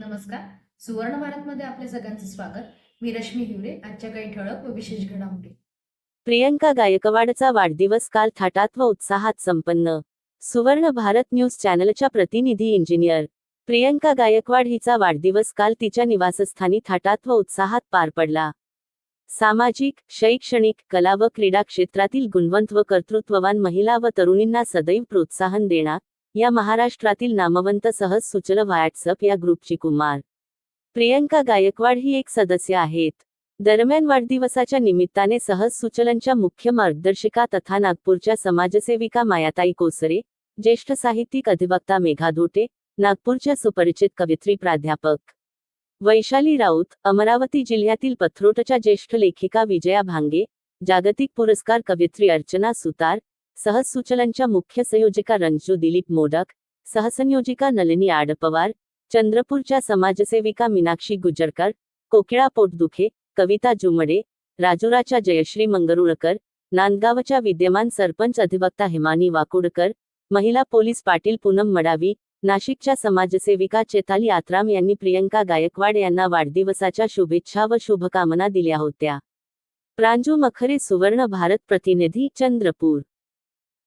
नमस्कार. सुवर्ण भारत मध्ये आपल्या सगळ्यांचं स्वागत. मी रश्मी हिवरे आजच्या काही ठळक व विशेष घडामोडी. प्रियंका गायकवाडचा वाढदिवस काल थाटात व उत्साहात संपन्न. सुवर्ण भारत न्यूज चॅनलच्या प्रतिनिधी इंजिनियर. प्रियंका गायकवाड हिचा वाढदिवस काल तिच्या निवासस्थानी थाटात व उत्साहात पार पडला. सामाजिक शैक्षणिक कला व क्रीडा क्षेत्रातील गुणवंत व कर्तृत्ववान महिला व तरुणींना सदैव प्रोत्साहन देणार या महाराष्ट्रातील नामवंत सहज सुचल व्हॉट्सअप या ग्रुपची कुमार. प्रियंका गायकवाड ही एक सदस्य आहेत. दरम्यान वाढदिवसाच्या निमित्ताने सहज सुचलनच्या मुख्य मार्गदर्शिका तथा नागपूरच्या समाजसेविका मायाताई कोसरे ज्येष्ठ साहित्यिक अधिवक्ता मेघा धोटे नागपूरच्या सुपरिचित कवित्री प्राध्यापक. वैशाली राऊत अमरावती जिल्ह्यातील पथरोटच्या ज्येष्ठ लेखिका विजया भांगे जागतिक पुरस्कार कवित्री अर्चना सुतार सहसुचलनच्या मुख्य संयोजिका रंजू दिलीप मोडक सहसंयोजिका नलिनी आडपवार चंद्रपूरच्या समाजसेविका मीनाक्षी गुजरकर कोकिळा पोटदुखे कविता जुमडे राजुराच्या जयश्री मंगरुळकर नांदगावच्या विद्यमान सरपंच अधिवक्ता हिमानी वाकुडकर महिला पोलीस पाटील पूनम मडावी नाशिकच्या समाजसेविका चेताली आत्राम यांनी प्रियंका गायकवाड यांना वाढदिवसाच्या शुभेच्छा व शुभकामना दिल्या होत्या. प्रांजू मखरे सुवर्ण भारत प्रतिनिधी चंद्रपूर.